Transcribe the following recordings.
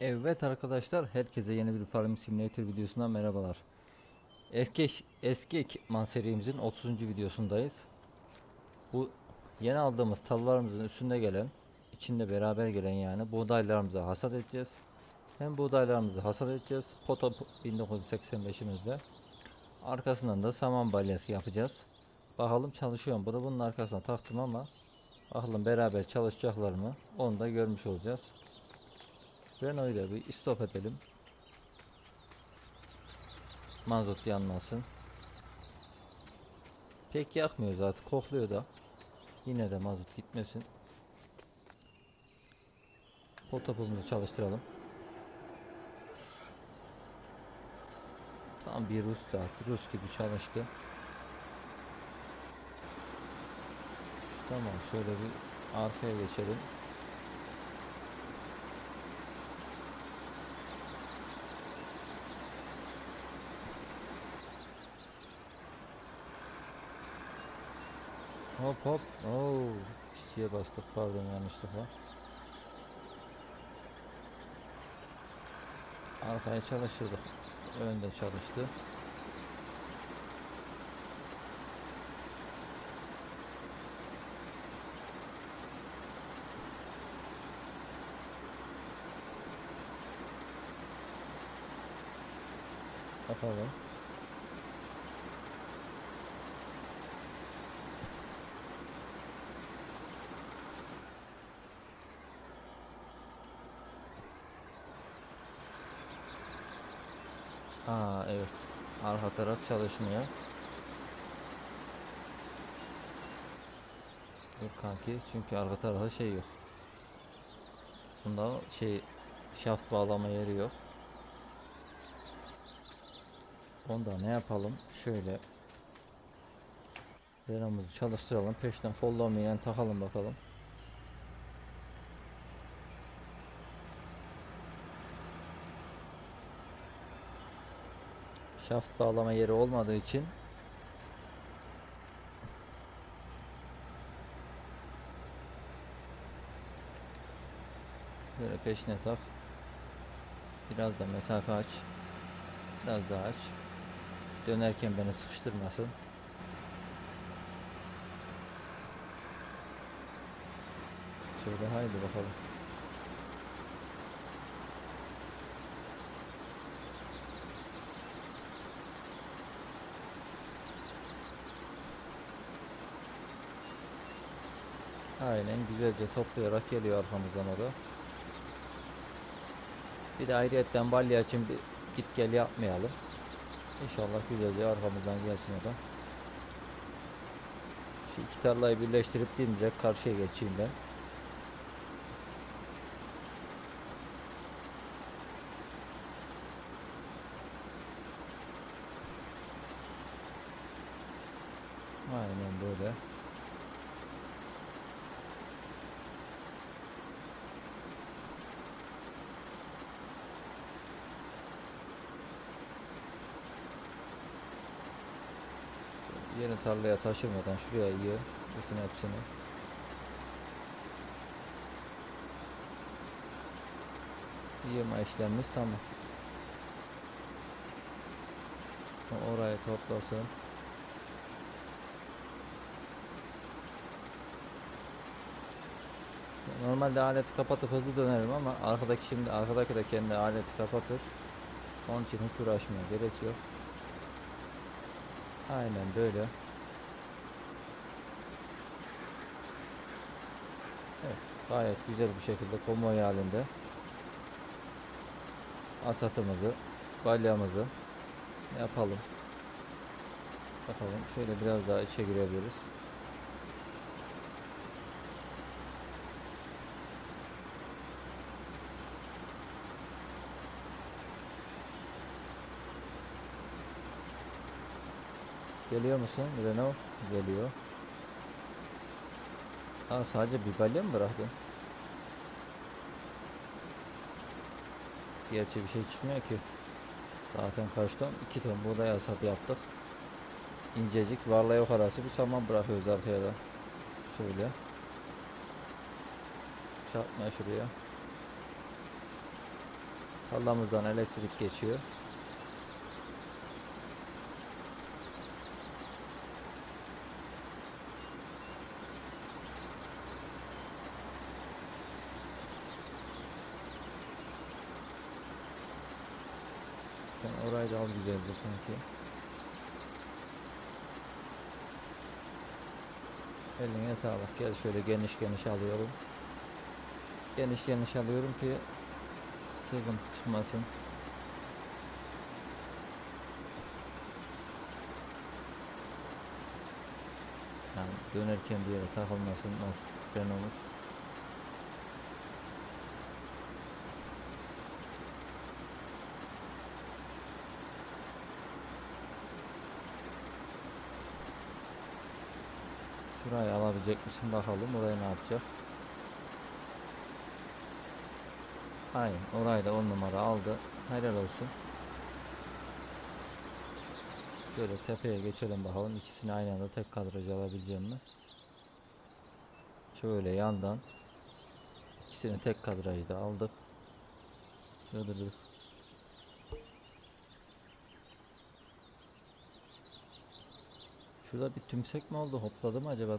Evet arkadaşlar herkese yeni bir Farming Simulator videosundan merhabalar. Eski eski ekipman serimizin 30. videosundayız. Bu yeni aldığımız tallarımızın üstünde gelen, içinde beraber gelen yani buğdaylarımızı hasat edeceğiz. Hem buğdaylarımızı hasat edeceğiz. Poto 1985'imizde. Arkasından da saman balyası yapacağız. Bakalım çalışıyor mu? Bunu bunun arkasına taktım ama bakalım beraber çalışacaklar mı? Onu da görmüş olacağız. Renault'u da bir stop edelim. Mazot yanmasın. Pek yakmıyor zaten kokluyor da. Yine de mazot gitmesin. Potapımızı çalıştıralım. Tam bir Rus saat. Rus gibi çalıştı. Tamam şöyle bir arkaya geçelim. Hop. Oo, işçiye bastık pardon yanlışlıkla. Arkaya çalıştırdık. Önde çalıştı. Bakalım. Evet. Arka taraf çalışmıyor. Yok kanki çünkü arka tarafta şey yok. Bunda şey şaft bağlama yeri yok. Onda ne yapalım? Şöyle Renamızı çalıştıralım. Peşten followmayan takalım bakalım. Şaft bağlama yeri olmadığı için Böyle peşine tak. Biraz da mesafe aç. Biraz daha aç. Dönerken beni sıkıştırmasın. Şöyle haydi bakalım. Aynen güzelce toplayarak geliyor arkamızdan o da. Bir de ayrıyetten balya için bir git gel yapmayalım. İnşallah güzelce arkamızdan gelsin o da. Şu iki tarlayı birleştirip direkt karşıya geçeyim ben. Aynen böyle. Yeni tarlaya taşırmadan şuraya yiyor bütün hepsini. Yığma işlemimiz tamam. O Oraya toplasın. Normalde aleti kapatıp hızlı dönerim ama arkadaki şimdi arkadaki de kendi aleti kapatır. Onun için hiç uğraşmaya gerek yok. Aynen böyle. Evet, gayet güzel bir şekilde konvoy halinde asatımızı, balyamızı yapalım. Bakalım şöyle biraz daha içe girebiliriz. Geliyor musun Renault? Geliyor. Ha sadece bir balya mı bıraktın? Gerçi bir şey çıkmıyor ki. Zaten kaç ton? 2 ton buğday hasat yaptık. İncecik varla yok arası bir saman bırakıyoruz arkaya da. Şöyle. Çarpma şuraya. Tarlamızdan elektrik geçiyor. Sen orayı da al güzelce sanki. Eline sağlık. Gel şöyle geniş geniş alıyorum. Geniş geniş alıyorum ki sıkıntı çıkmasın. Yani dönerken bir yere takılmasın nasıl frenimiz. Şurayı alabilecek misin bakalım orayı ne yapacak. Aynen orayı da 10 numara aldı. Helal olsun. Şöyle tepeye geçelim bakalım ikisini aynı anda tek kadraj alabileceğim mi? Şöyle yandan ikisini tek kadrajda aldık. Şöyle bir Şurada bir tümsek mi oldu? Hopladı mı acaba?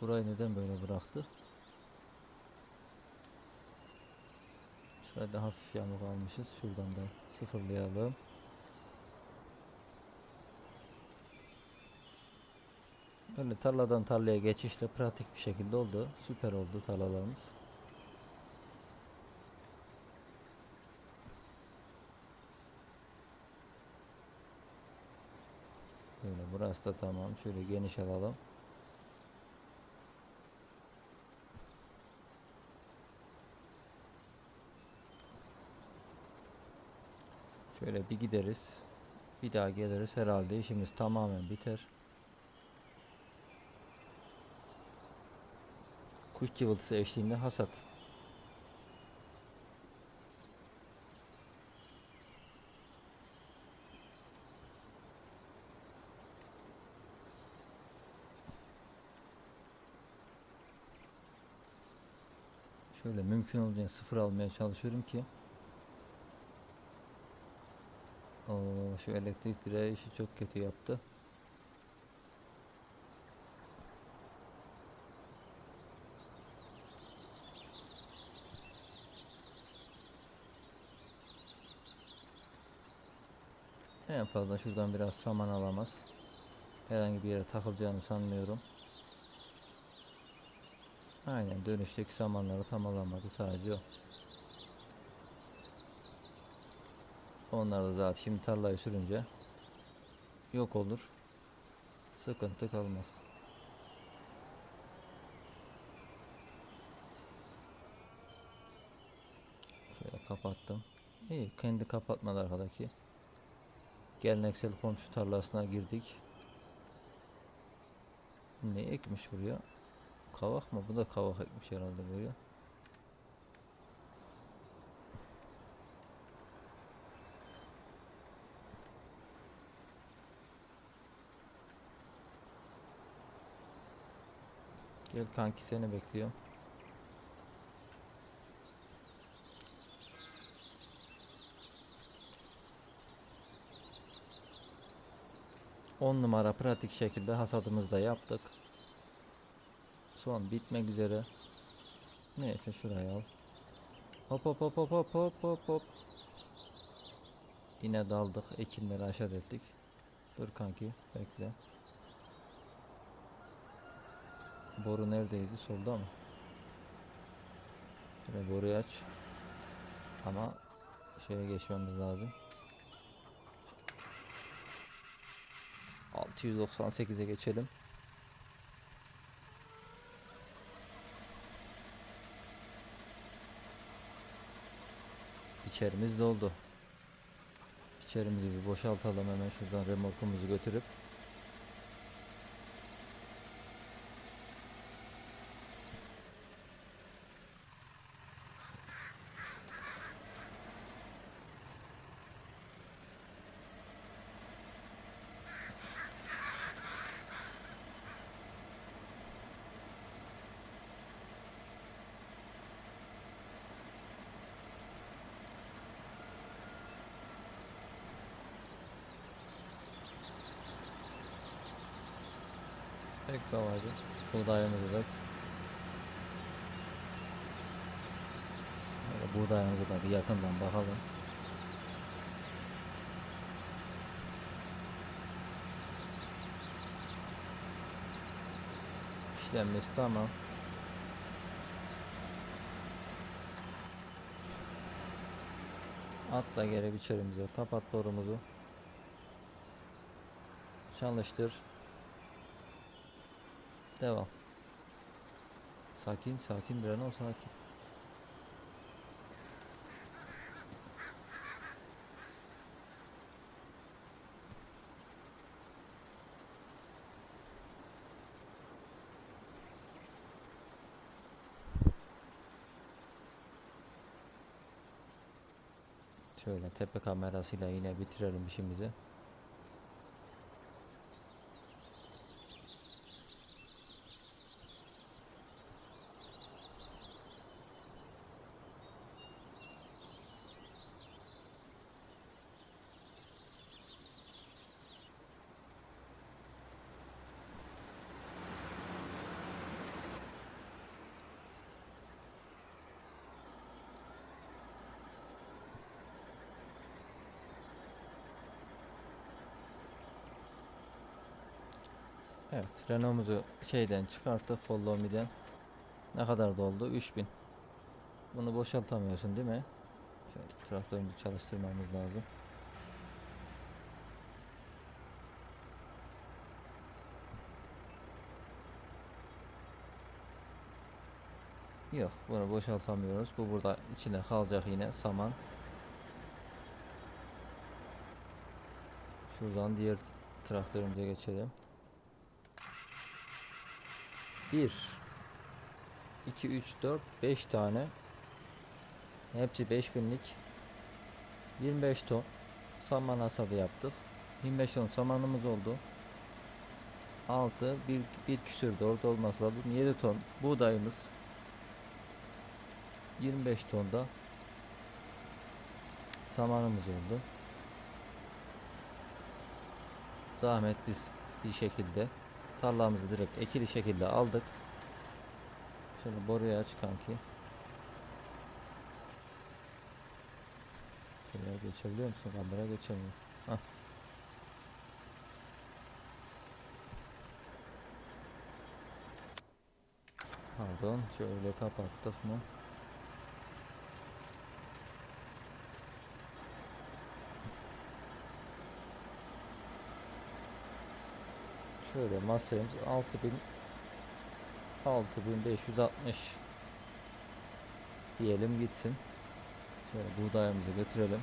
Bur- Burayı neden böyle bıraktı? Şurada hafif yamuk almışız. Şuradan da sıfırlayalım. Böyle tarladan tarlaya geçişle pratik bir şekilde oldu. Süper oldu tarlalarımız. Böyle burası da tamam. Şöyle geniş alalım. Şöyle bir gideriz. Bir daha geliriz. Herhalde işimiz tamamen biter. Kuş cıvıltısı eşliğinde hasat. Şöyle mümkün olduğunca sıfır almaya çalışıyorum ki Oo, şu elektrik direği işi çok kötü yaptı. En fazla şuradan biraz saman alamaz. Herhangi bir yere takılacağını sanmıyorum. Aynen dönüşteki samanları tam alamadı sadece o. Onlar da zaten şimdi tarlayı sürünce yok olur. Sıkıntı kalmaz. Şöyle kapattım. İyi kendi kapatmadı arkadaki. Geleneksel komşu tarlasına girdik. Ne ekmiş buraya? Kavak mı? Bu da kavak ekmiş herhalde buraya. Gel kanki seni bekliyorum. On numara pratik şekilde hasadımızı da yaptık. Son bitmek üzere. Neyse şuraya al. Hop hop hop hop hop hop hop hop. Yine daldık. Ekinleri aşağı ettik. Dur kanki bekle. Boru neredeydi? Solda mı? Şöyle boruyu aç. Ama şeye geçmemiz lazım. 698'e geçelim. İçerimiz doldu. İçerimizi bir boşaltalım hemen şuradan remorkumuzu götürüp. Pek babacım. Buğdayımızı da Böyle buğdayımıza da bir yakından bakalım. İşlenmesi tamam. Atla geri biçerimize. Kapat borumuzu. Çalıştır. Devam. Sakin sakin Renault sakin. Şöyle tepe kamerasıyla yine bitirelim işimizi. Evet, Renault'umuzu şeyden çıkarttık, Follow. Ne kadar doldu? 3000. Bunu boşaltamıyorsun değil mi? Şöyle traktörümüzü çalıştırmamız lazım. Yok, bunu boşaltamıyoruz. Bu burada içinde kalacak yine saman. Şuradan diğer traktörümüze geçelim. 1 2 3 4 5 tane. Hepsi 5000'lik 25 ton saman hasadı yaptık. 25 ton samanımız oldu. 6 bir, bir küsür orada olması lazım. 7 ton buğdayımız. 25 ton da samanımız oldu. Zahmet biz bir şekilde tarlamızı direkt ekili şekilde aldık. Şöyle boruyu aç kanki. Şöyle geçebiliyor musun? Kamera geçemiyor. Hah. Pardon, şöyle kapattık mı? Şöyle masayımız 6000 6560 diyelim gitsin. Şöyle buğdayımızı götürelim.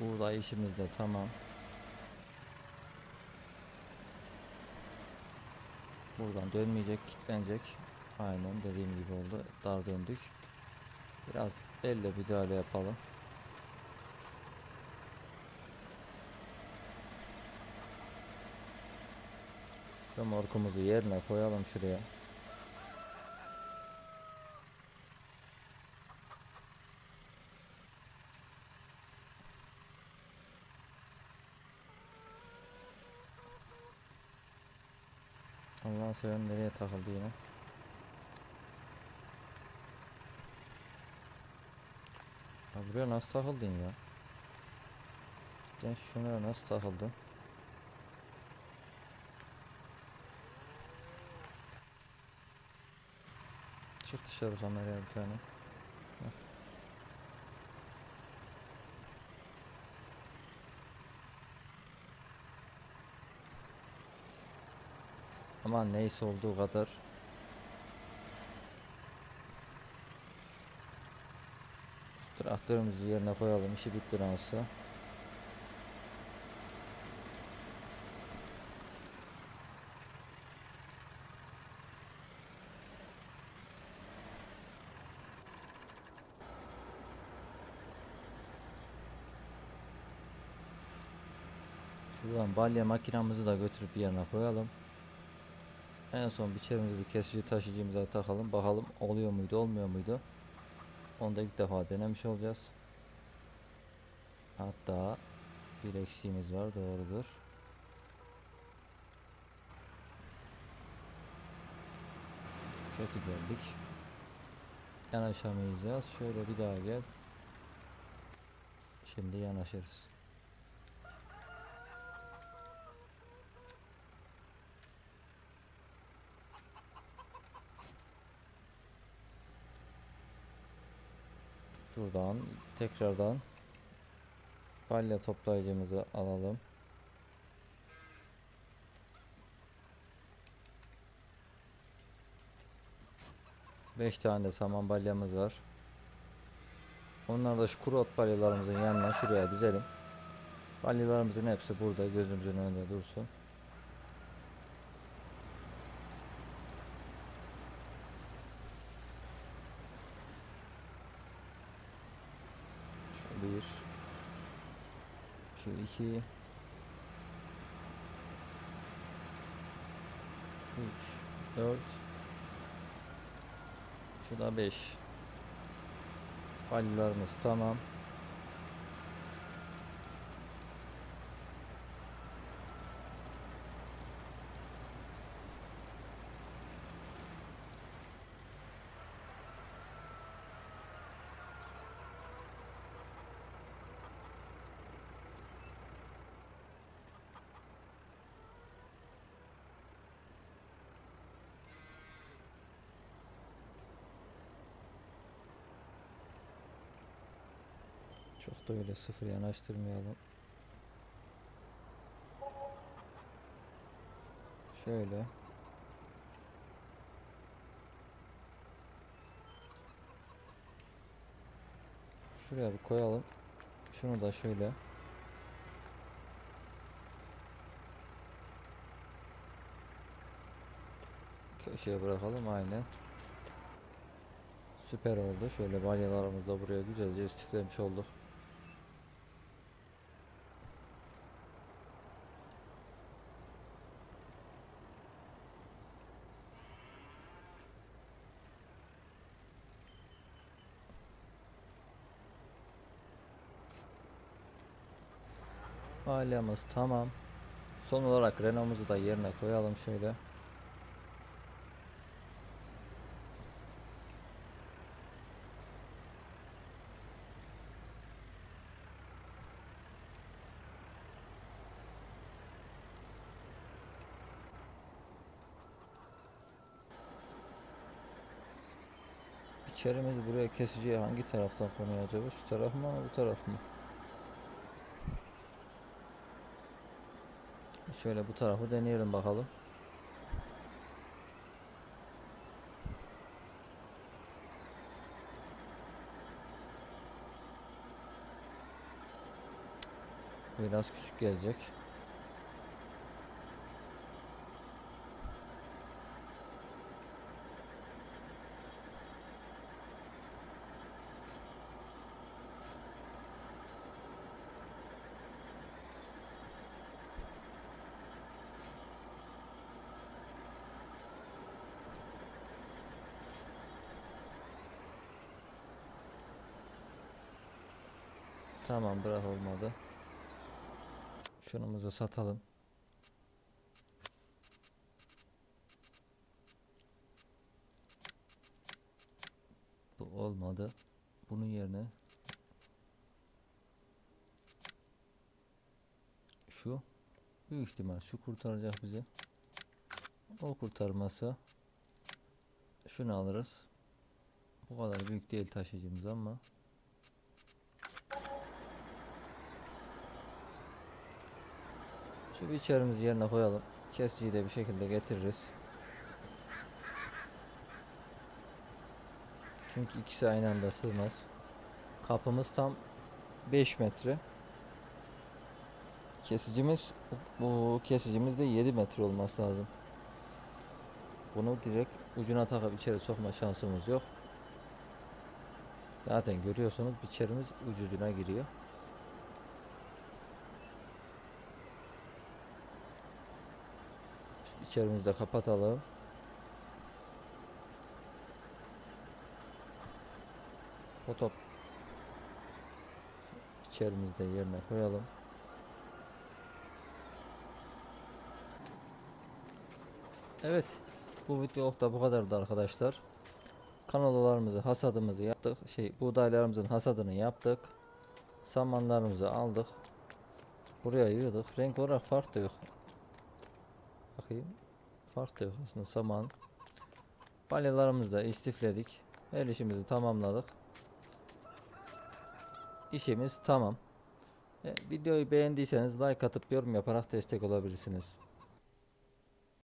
Buğday işimiz de tamam. Buradan dönmeyecek, kilitlenecek. Aynen dediğim gibi oldu. Dar döndük. Biraz elle müdahale yapalım. Römorkumuzu yerine koyalım şuraya. Allah seven nereye takıldı yine? Ya buraya nasıl takıldın ya? Sen şuna nasıl takıldın? Çık dışarı kameraya bir tane. Heh. Ama neyse olduğu kadar. Traktörümüzü yerine koyalım. işi bitti olsa. Şuradan balya makinamızı da götürüp yerine koyalım. En son biçerimizi kesici taşıyıcımıza takalım. Bakalım oluyor muydu olmuyor muydu. Onu da ilk defa denemiş olacağız. Hatta bir eksiğimiz var doğrudur. Kötü geldik. Yanaşamayacağız. Şöyle bir daha gel. Şimdi yanaşırız. Şuradan tekrardan balya toplayıcımızı alalım. Beş tane de saman balyamız var. Onları da şu kuru ot balyalarımızın yanına şuraya dizelim. Balyalarımızın hepsi burada gözümüzün önünde dursun. Bir. Şu iki. Üç. Dört. Şu da beş. Balyalarımız tamam. Çok da öyle sıfır yanaştırmayalım. Şöyle. Şuraya bir koyalım. Şunu da şöyle. Köşeye bırakalım aynen. Süper oldu. Şöyle balyalarımızı da buraya güzelce istiflemiş olduk. Balyamız tamam. Son olarak Renault'umuzu da yerine koyalım şöyle. İçerimiz buraya kesiciye hangi taraftan konuyor acaba? Şu taraf mı bu taraf mı? Şöyle bu tarafı deneyelim bakalım. Biraz küçük gelecek. Tamam bırak olmadı. Şunumuzu satalım. Bu olmadı. Bunun yerine şu büyük ihtimal şu kurtaracak bizi. O kurtarmasa şunu alırız. Bu kadar büyük değil taşıyıcımız ama Şu biçerimizi yerine koyalım. Kesiciyi de bir şekilde getiririz. Çünkü ikisi aynı anda sığmaz. Kapımız tam 5 metre. Kesicimiz bu kesicimiz de 7 metre olması lazım. Bunu direkt ucuna takıp içeri sokma şansımız yok. Zaten görüyorsunuz biçerimiz ucucuna giriyor. İçerimizi de kapatalım. O top içerimizde yerine koyalım. Evet. Bu video da bu kadardı arkadaşlar. Kanolalarımızı, hasadımızı yaptık. Şey, buğdaylarımızın hasadını yaptık. Samanlarımızı aldık. Buraya yığdık. Renk olarak fark da yok. Bakayım. Fark da yok aslında saman. Balyalarımızı da istifledik. Her işimizi tamamladık. İşimiz tamam. E, videoyu beğendiyseniz like atıp yorum yaparak destek olabilirsiniz.